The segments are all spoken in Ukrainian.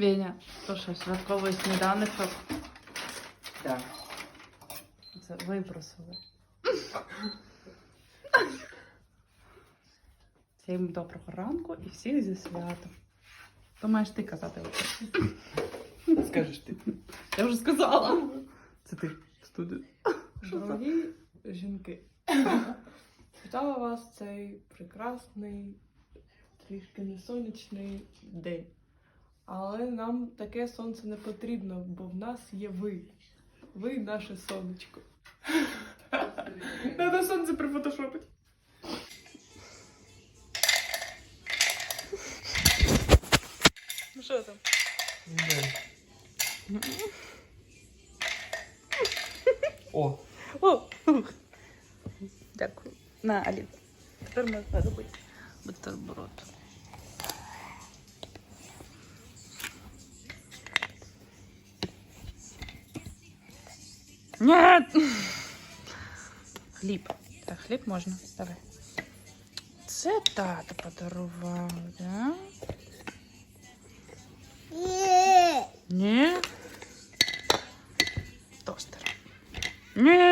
Веня, то що, святковий сніданочок? Так. Це випросили. Всім доброго ранку і всіх зі святом. То маєш ти казати. Скажеш ти. Я вже сказала. Це ти в студію. Дорогі жінки, вітаю вас цей прекрасний, трішки не сонячний день. Але нам таке сонце не потрібно, бо в нас є ви. Ви наше сонечко. Треба сонце прифотошопити. Ну що там? О, О! Дякую. На, Алі. Тепер можна робити бутерброд. Нет! Хліб. Так, хліб можна. Давай. Це тато подарував, да? Ні. Тостер. Ні.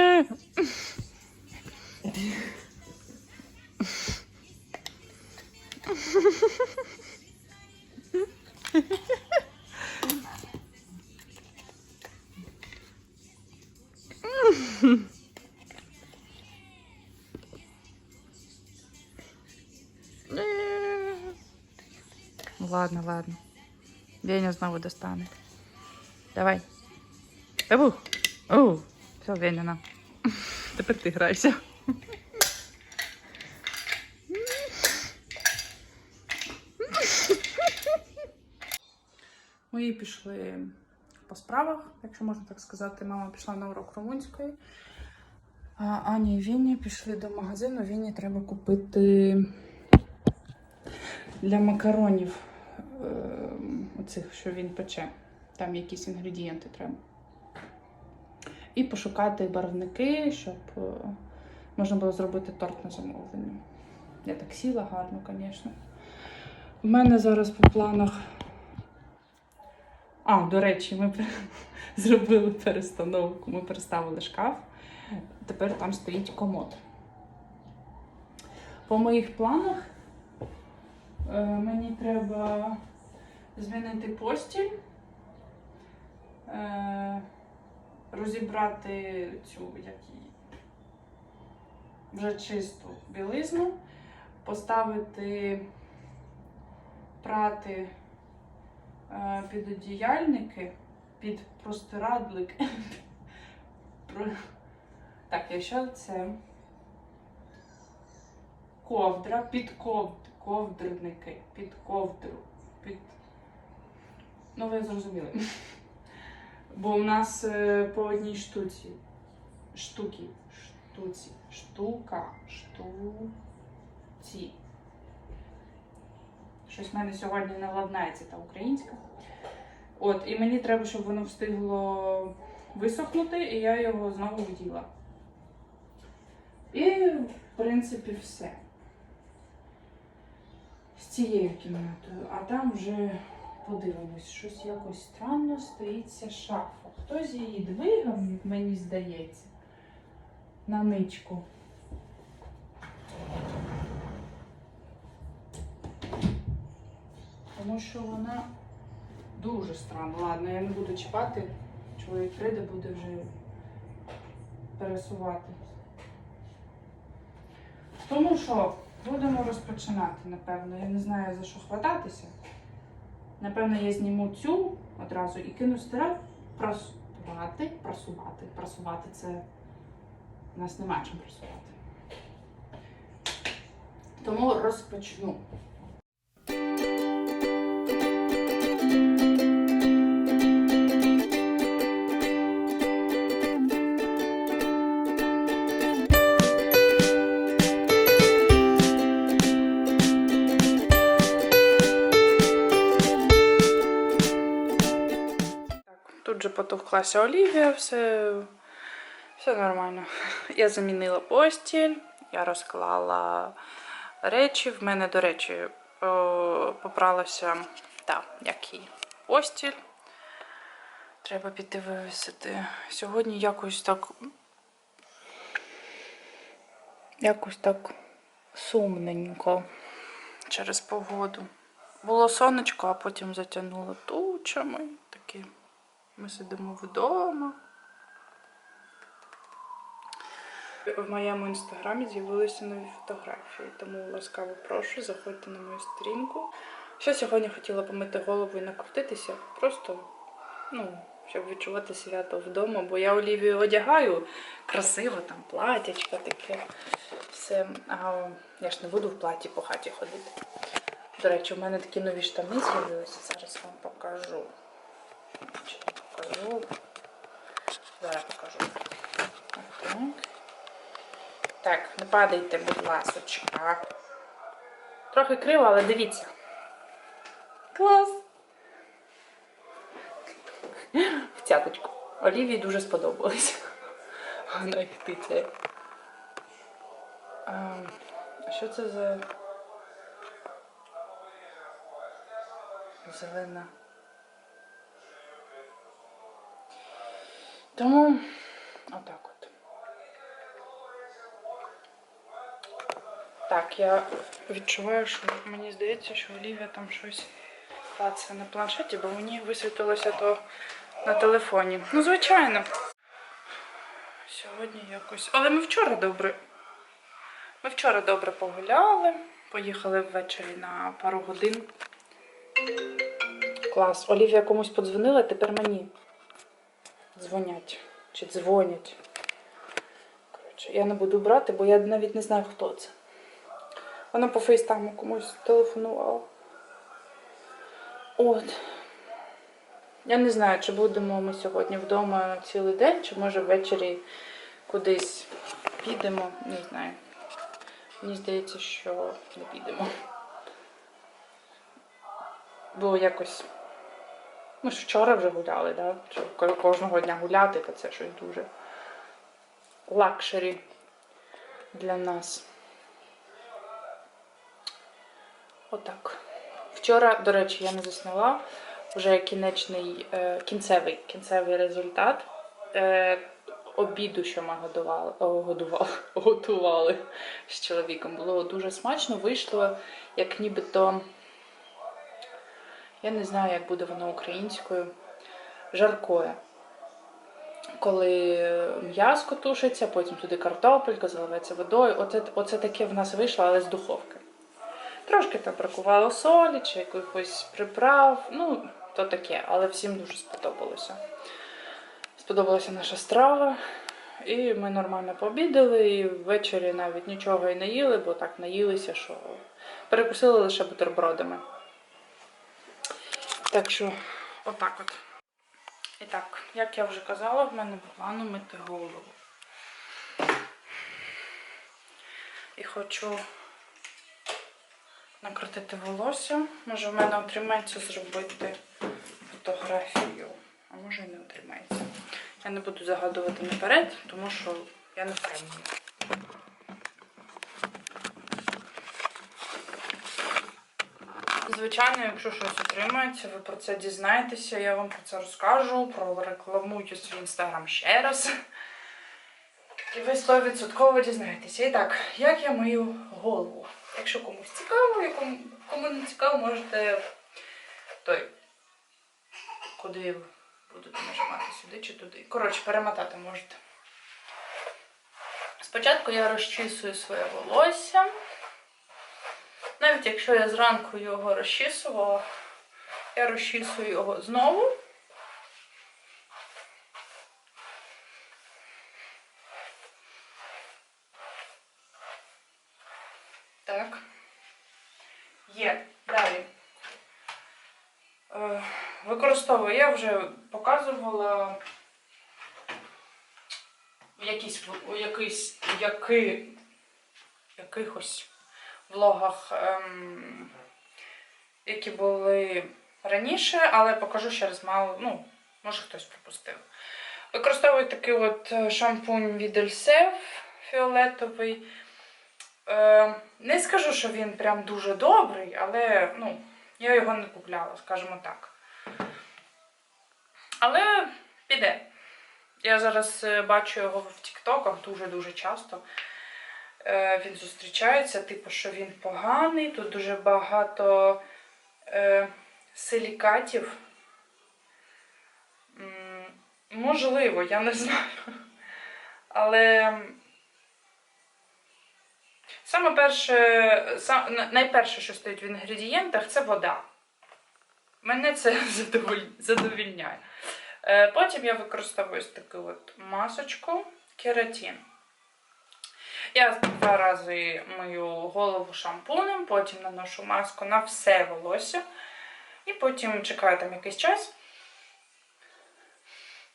Ладно, ладно. Веня знову достане. Давай. Табух. О, все, Веня, на. Тепер ти грайся. Мої пішли по справах, якщо можна так сказати. Мама пішла на урок румунської. А Аня і Вінні пішли до магазину. Вінні треба купити для макаронів оцих, що він пече. Там якісь інгредієнти треба. І пошукати барвники, щоб е, можна було зробити торт на замовлення. Я так сіла гарно, звісно. У мене зараз по планах. А, до речі, ми зробили перестановку. Ми переставили шкаф. Тепер там стоїть комод. По моїх планах е, мені треба змінити постіль, е, розібрати цю як її, вже чисту білизну, поставити прати е, під одіяльники, під простирадлик. Так, якщо це ковдра, під ковд, ковдрники, під ковдру, під. Ну, ви зрозуміли. Бо у нас е, по одній штуці. Штуки. Штуці. Штука. Штуці. Щось в мене сьогодні не ладнається та українська. От, і мені треба, щоб воно встигло висохнути, і я його знову вділа. І, в принципі, все. З цією кімнатою. А там вже подивимось, щось якось странно стоїть ця шафа. Хтось її двигав, мені здається, на ничку. Тому що вона дуже странна. Ладно, я не буду чіпати. Чоловік прийде, буде вже пересувати. Тому що будемо розпочинати, напевно. Я не знаю за що хвататися. Напевно, я зніму цю одразу і кину стирати, просувати, просувати. Просувати це у нас нема чим прасувати. Тому розпочну. Потовклася Олівія, все, все нормально. Я замінила постіль, я розклала речі. В мене, до речі, попралася, та, як її, постіль. Треба піти вивісити. Сьогодні якось так. Якось так сумненько через погоду. Було сонечко, а потім затягнуло тучами. Такі. Ми сидимо вдома. В моєму інстаграмі з'явилися нові фотографії, тому ласкаво прошу, заходьте на мою сторінку. Ще сьогодні хотіла помити голову і накрутитися, просто ну, щоб відчувати свято вдома, бо я Олівію одягаю красиво, там платячко таке. Все. А я ж не буду в платі по хаті ходити. До речі, у мене такі нові штани з'явилися. Зараз вам покажу. Покажу. Зараз покажу. Так. Так, не падайте, будь ласочка. Трохи криво, але дивіться. Клас! В цяточку. Олівії дуже сподобалось. Вона а що це за зелена? Тому отак от. Так, я відчуваю, що мені здається, що Олівія там щось клацає на планшеті, бо мені висвітилося то на телефоні. Ну, звичайно. Сьогодні якось. Але ми вчора добре. Ми вчора добре погуляли, поїхали ввечері на пару годин. Клас. Олівія комусь подзвонила, тепер мені дзвонять. Чи дзвонять. Коротше, я не буду брати, бо я навіть не знаю, хто це. Вона по фейстайму комусь телефонувала. От. Я не знаю, чи будемо ми сьогодні вдома цілий день, чи може ввечері кудись підемо. Не знаю. Мені здається, що не підемо. Бо якось. Ми ж вчора вже гуляли, да? Кожного дня гуляти, то це щось дуже лакшері для нас. Отак. Вчора, до речі, я не засняла вже кінечний, е, кінцевий, кінцевий результат е, обіду, що ми годували, годували, готували з чоловіком. Було дуже смачно, вийшло як нібито, я не знаю, як буде воно українською, жаркое. Коли м'яско тушиться, потім туди картопелька, заливається водою. Оце, оце таке в нас вийшло, але з духовки. Трошки там бракувало солі чи якихось приправ. Ну, то таке, але всім дуже сподобалося. Сподобалася наша страва. І ми нормально пообідали, і ввечері навіть нічого і не їли, бо так наїлися, що перекусили лише бутербродами. Так що, отак от. І так, як я вже казала, в мене плану мити голову. І хочу накрутити волосся. Може, в мене отримається зробити фотографію, а може і не отримається. Я не буду загадувати наперед, тому що я не впевнена. Звичайно, якщо щось отримається, ви про це дізнаєтеся, я вам про це розкажу, прорекламую свій інстаграм ще раз. І ви 100% дізнаєтеся. І так, як я мию голову? Якщо комусь цікаво, і кому, не цікаво, можете той, куди будете нажимати сюди чи туди. Коротше, перемотати можете. Спочатку я розчісую своє волосся. Навіть якщо я зранку його розчісувала, я розчісую його знову. Так. Є. Далі. Е, Використовую, я вже показувала у якийсь, яки, якихось влогах, ем, які були раніше, але покажу ще раз мало, ну, може хтось пропустив. Використовую такий от е, шампунь від Ельсев фіолетовий. Е, не скажу, що він прям дуже добрий, але ну, я його не купляла, скажімо так. Але піде. Я зараз е, бачу його в Тіктоках дуже-дуже часто. Е, Він зустрічається, типу, що він поганий, тут дуже багато е, силікатів. Можливо, я не знаю. Але саме перше, найперше, що стоїть в інгредієнтах, це вода. Мене це задовільняє. Е, Потім я використовую ось таку от масочку кератин. Я два рази мою голову шампунем, потім наношу маску на все волосся. І потім чекаю там якийсь час.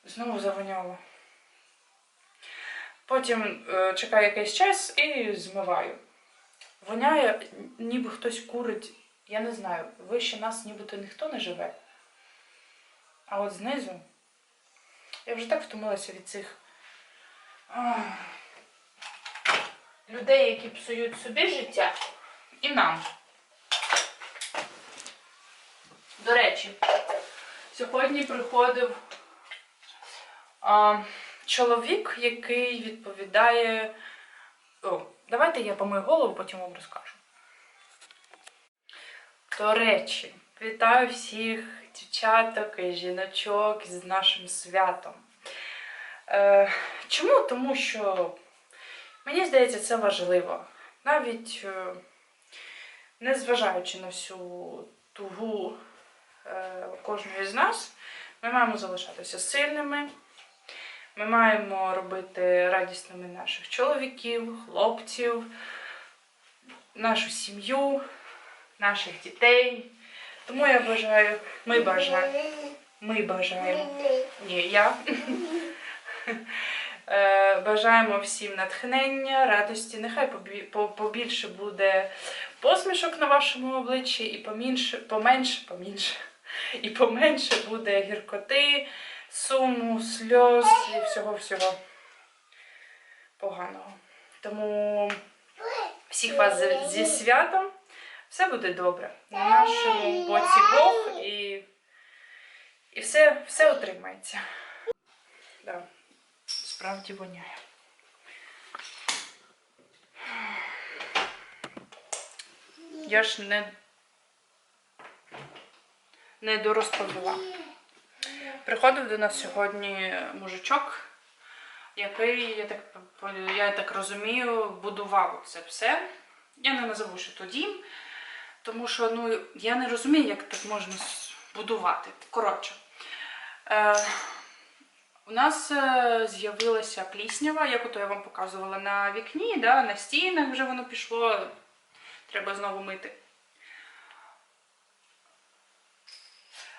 Знову завоняло. Потім е, чекаю якийсь час і змиваю. Воняє, ніби хтось курить. Я не знаю, вище нас нібито ніхто не живе. А от знизу я вже так втомилася від цих ах, людей, які псують собі життя і нам. До речі, сьогодні приходив а, чоловік, який відповідає. О, давайте я помию голову, потім вам розкажу. До речі, вітаю всіх дівчаток і жіночок з нашим святом. Е, чому? Тому що мені здається, це важливо. Навіть е, незважаючи на всю тугу е, кожної з нас, ми маємо залишатися сильними. Ми маємо робити радісними наших чоловіків, хлопців, нашу сім'ю, наших дітей. Тому я бажаю, ми бажаємо, ми бажаємо, ні, я бажаємо всім натхнення, радості. Нехай побільше буде посмішок на вашому обличчі і поменше, поменше, поменше, і поменше буде гіркоти, суму, сльоз і всього-всього поганого. Тому всіх вас зі- зі святом. Все буде добре. На нашому боці Бог і, і все, все отримається. Да. Справді воняє. Я ж не, не дорозповіла. Приходив до нас сьогодні мужичок, який, я так, я так розумію, будував це все. Я не назову, що то дім, тому що ну, я не розумію, як так можна будувати. Коротше, е, у нас е, з'явилася пліснява, як ото я вам показувала на вікні, да, на стінах вже воно пішло. Треба знову мити.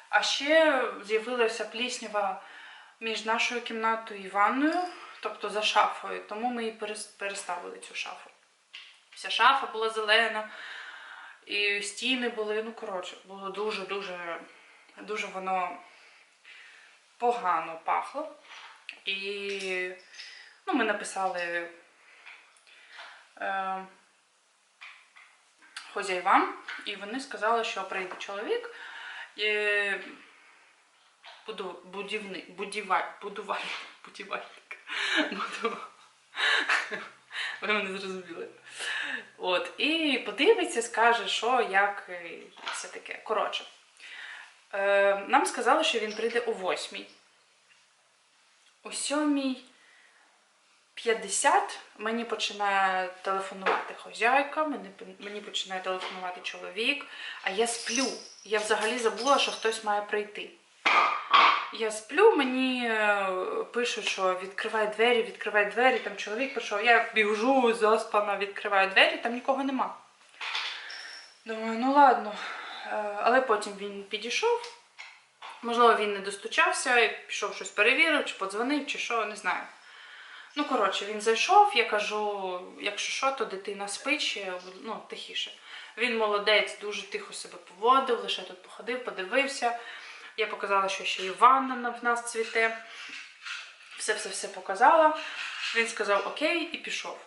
А ще з'явилася пліснява між нашою кімнатою і ванною, тобто за шафою, тому ми і переставили цю шафу. Вся шафа була зелена, і стіни були, ну коротше, було дуже-дуже дуже воно погано пахло. І ну, ми написали е, хозяївам, і вони сказали, що прийде чоловік. І буду, будівник, будіваль, будувальник, будівальник. Ви мене зрозуміли. От, і подивиться, скаже, що, як і все таке. Коротше, нам сказали, що він прийде о 8. О 7.50 мені починає телефонувати хозяйка, мені, починає телефонувати чоловік, а я сплю. Я взагалі забула, що хтось має прийти. Я сплю, мені е, пишуть, що відкривай двері, відкривай двері, там чоловік прийшов, я біжу заспана, відкриваю двері, там нікого нема. Думаю, ну ладно. Е, Але потім він підійшов. Можливо, він не достучався, пішов щось перевірив, чи подзвонив, чи що, не знаю. Ну, коротше, він зайшов, я кажу, якщо що, то дитина спить ну, тихіше. Він молодець, дуже тихо себе поводив, лише тут походив, подивився. Я показала, що ще і ванна в нас цвіте. Все-все-все показала. Він сказав окей і пішов.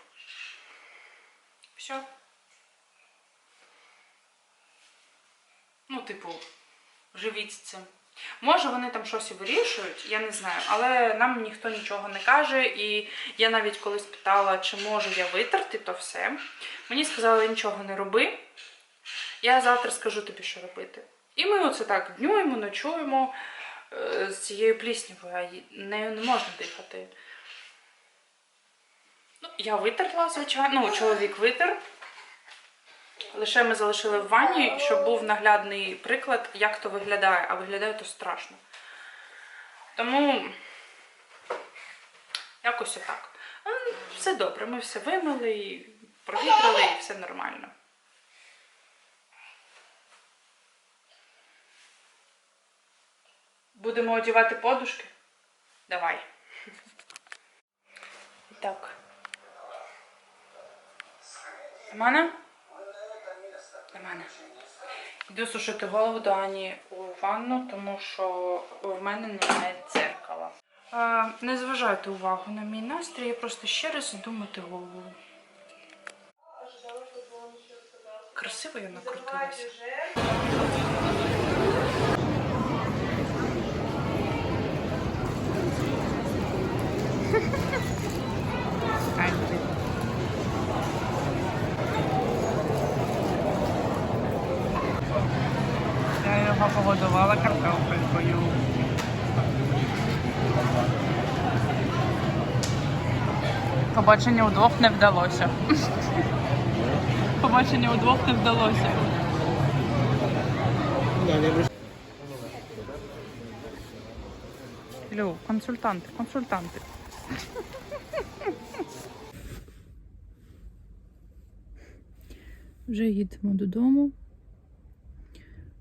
Все. Ну, типу, живіть з цим. Може, вони там щось і вирішують, я не знаю, але нам ніхто нічого не каже. І я навіть колись питала, чи можу я витерти то все. Мені сказали, нічого не роби. Я завтра скажу тобі, що робити. І ми оце так днюємо, ночуємо е, з цією пліснявою, а нею не можна дихати. Ну, я витерла, звичайно, ну, чоловік витер. Лише ми залишили в ванні, щоб був наглядний приклад, як то виглядає, а виглядає то страшно. Тому якось отак. Все добре, ми все вимили, і провітрили, і все нормально. Будемо одягати подушки? Давай. Так. До мене? Мене. Йду сушити голову до Ані у ванну, тому що в мене немає дзеркала. Не зважайте увагу на мій настрій, я просто ще раз іду голову. Красиво я накрутилася. Я його погодувала картопелькою. Побачення удвох не вдалося. Побачення удвох не вдалося. Лю, консультанти, консультанти. Вже їдемо додому.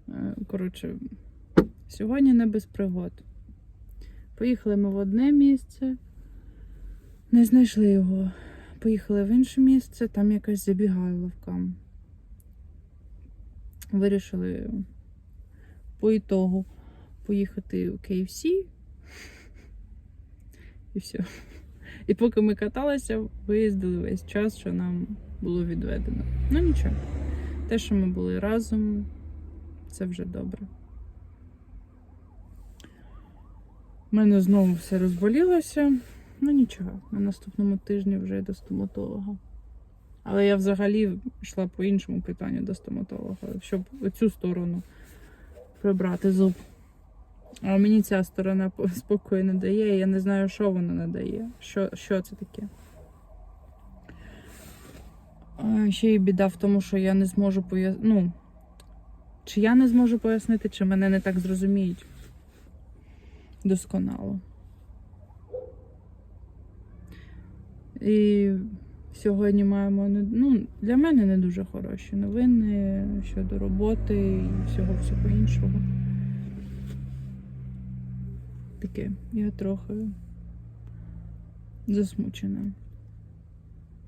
Е, Коротше, сьогодні не без пригод. Поїхали ми в одне місце, не знайшли його. Поїхали в інше місце, там якась забігайловка. Вирішили по ітогу поїхати у KFC. І все. І поки ми каталися, виїздили весь час, що нам було відведено. Ну нічого. Те, що ми були разом, це вже добре. У мене знову все розболілося. Ну нічого, на наступному тижні вже до стоматолога. Але я взагалі йшла по іншому питанню до стоматолога, щоб оцю сторону прибрати зуб. А мені ця сторона спокою не дає, я не знаю, що вона не дає. Що, що це таке? А, Ще й біда в тому, що я не зможу пояснити. Ну, чи я не зможу пояснити, чи мене не так зрозуміють досконало. І сьогодні маємо ну, для мене не дуже хороші новини щодо роботи і всього всього іншого. Таке, я трохи засмучена.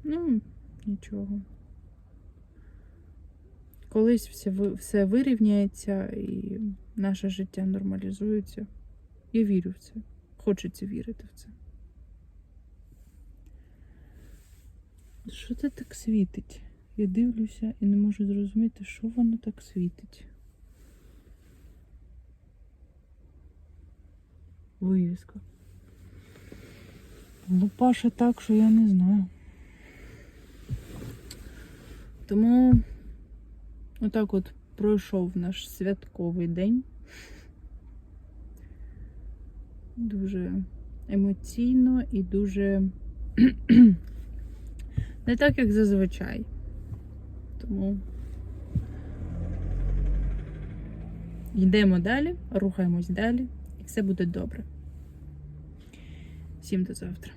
Ну, нічого. Колись все, все вирівняється і наше життя нормалізується. Я вірю в це. Хочеться вірити в це. Що це так світить? Я дивлюся і не можу зрозуміти, що воно так світить. Вивіска. Лупаша так, що я не знаю. Тому отак от пройшов наш святковий день. Дуже емоційно і дуже не так, як зазвичай. Тому йдемо далі, рухаємось далі, і все буде добре. Всім до завтра.